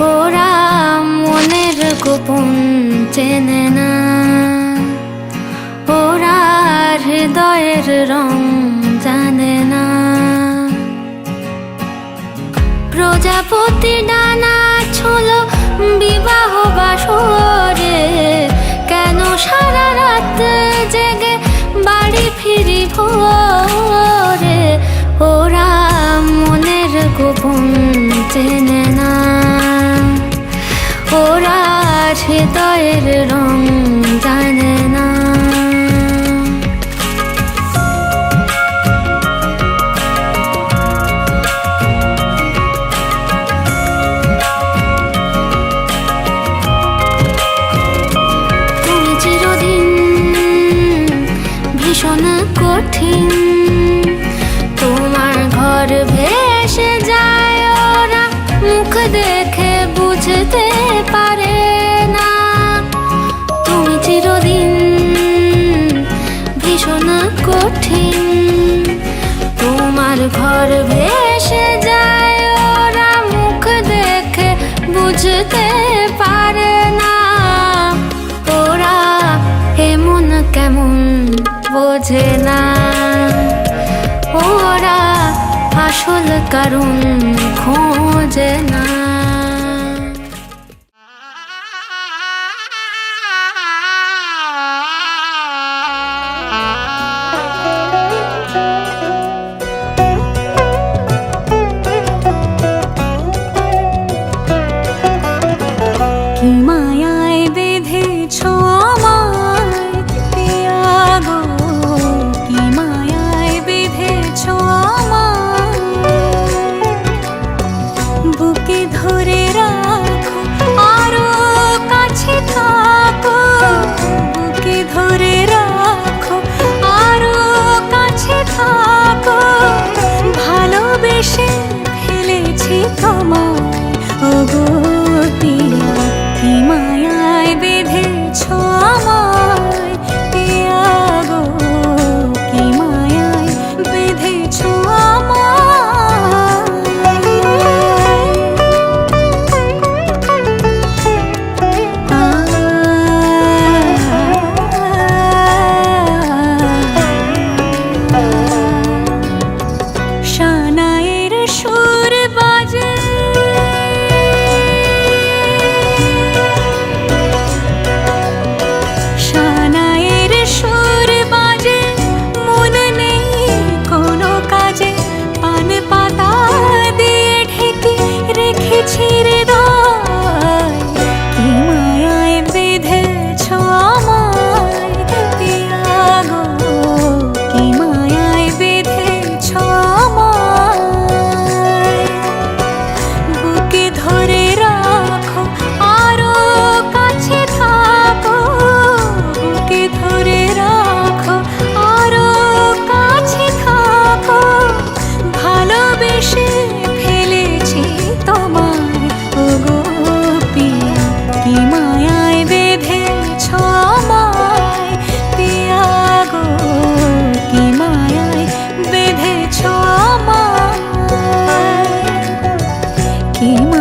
ওরা মনের গোপন চেনে না। ওরা হৃদয়ের রং জানে না। প্রজাপতি ডানা ছিল বিবাহ বাসরে, কেন সারা রাত জেগে বাড়ি ফিরি ভোরে হৃদয়ের রং জানে না। ভীষণ কঠিন। তোমার ঘর ভেসে মুখ দেখে বুঝতে ঘর ভেসে যায়, ওরা মুখ দেখে বুঝতে পারে না। ওরা এমন কেমন বোঝে না। ওরা আসল কারণ খোঁজে না। তোমায়। ওগো kaki